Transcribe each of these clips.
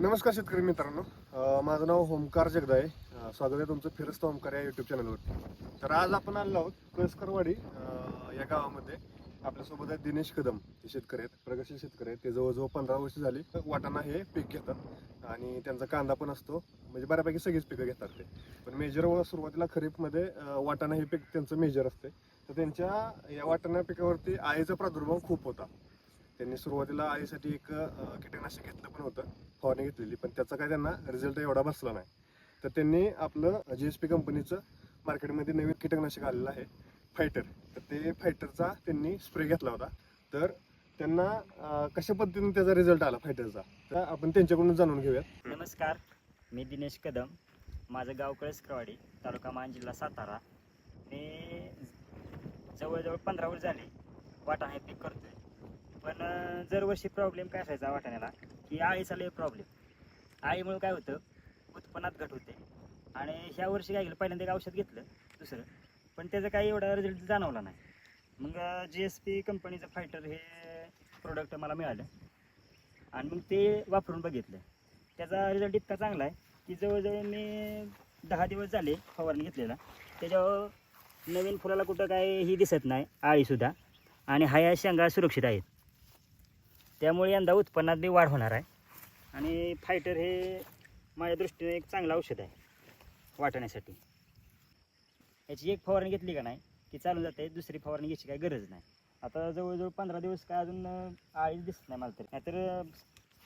नमस्कार शेतकरी मित्रांनो. माझं नाव ओमकार जगदाय आहे स्वागत आहे तुमचं फिरस्त ओमकार या युट्यूब चॅनलवरती तर आज आपण आलो आहोत कळसकरवाडी या गावामध्ये. आपल्यासोबत आहे दिनेश कदम ते शेतकरी आहेत प्रगतशील शेतकरी आहेत. ते जवळजवळ पंधरा वर्ष झाली वाटाणा हे पीक घेतात. आणि त्यांचा कांदा पण असतो. म्हणजे बऱ्यापैकी सगळीच पिकं घेतात ते. पण मेजर सुरुवातीला खरीपमध्ये वाटाणा हे पीक त्यांचं मेजर असते. तर त्यांच्या या वाटाणा पिकावरती आळीचा प्रादुर्भाव खूप होता. त्यांनी सुरुवातीला आळीसाठी एक कीटकनाशक घेतलं पण होतं फवारणी घेतलेली पण त्याचा काय त्यांना रिझल्ट एवढा बसला नाही. तर त्यांनी आपलं जी एस पी कंपनीचं मार्केटमध्ये नवीन कीटकनाशक आलेलं आहे फायटर तर ते फायटरचा त्यांनी स्प्रे घेतला होता. तर त्यांना कशा पद्धतीने त्याचा रिझल्ट आला फायटरचा तर आपण त्यांच्याकडून जाणून घेऊयात. नमस्कार मी दिनेश कदम. माझं गाव कळसकरवाडी तालुका मान जिल्हा सातारा. मी जवळजवळ पंधरा वर्ष झाले वाटाणे पीक करतोय. पण अं, दरवर्षी प्रॉब्लेम काय असायचा वाटाण्याला की आळीचा लय प्रॉब्लेम आळीमुळे काय होतं उत्पन्नात घट होते. आणि ह्या वर्षी काय केलं पहिल्यांदा एक औषध घेतलं दुसरं. पण त्याचा काही एवढा रिझल्ट जाणवला नाही. मग जी एस पी कंपनीचं फायटर हे प्रोडक्ट मला मिळालं. आणि मग ते वापरून बघितलं. त्याचा रिझल्ट इतका चांगला आहे की जवळजवळ मी दहा दिवस झाले फवारणी घेतलेला. त्याच्यावर नवीन फुलाला कुठं काय ही दिसत नाही आळीसुद्धा आणि हाया शेंगा सुरक्षित आहेत. त्यामुळे यंदा उत्पन्नात बी वाढ होणार आहे. आणि फायटर हे माझ्या दृष्टीने एक चांगलं औषध आहे वाटण्यासाठी. याची एक फवारणी घेतली का नाही की चालून जाते दुसरी फवारणी घ्यायची काही गरज नाही. आता जवळजवळ पंधरा दिवस काय अजून आळीच दिसत नाही मला तरी. नाहीतर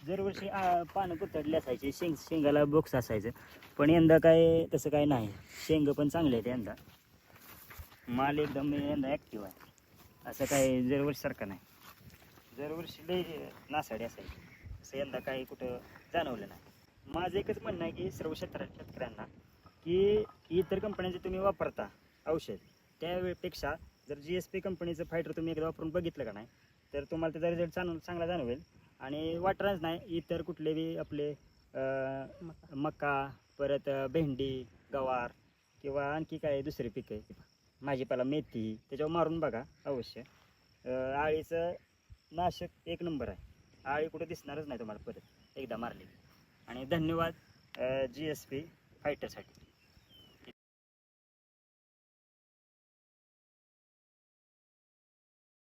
दरवर्षी आ, पानं कुतडली असायची शेंग शेंगाला बॉक्स असायचं. पण यंदा काय तसं काय नाही. शेंग पण चांगले आहेत यंदा. माल एकदम यंदा ॲक्टिव्ह आहे. असं काय दरवर्षीसारखं नाही. दरवर्षी लय नासाडी असायची. असं यंदा काही कुठं जाणवलं नाही. माझं एकच म्हणणं आहे की सर्व क्षेत्रात शेतकऱ्यांना की इतर कंपन्यांचे तुम्ही वापरता औषध त्यावेळेपेक्षा जर जी एस पी कंपनीचं फायटर तुम्ही एकदा वापरून बघितलं का नाही तर तुम्हाला त्याचा रिझल्ट चांगला चांगला जाणवेल. आणि वाटरच नाही इतर कुठले बी आपले मका परत भेंडी गवार किंवा आणखी काय दुसरे पिकं आहे भाजीपाला मेथी त्याच्यावर मारून बघा अवश्य. आळीचं नाशक एक नंबर आहे. आळी कुठं दिसणारच नाही तुम्हाला परत. एकदा मारली. आणि धन्यवाद जी एस पी फायटरसाठी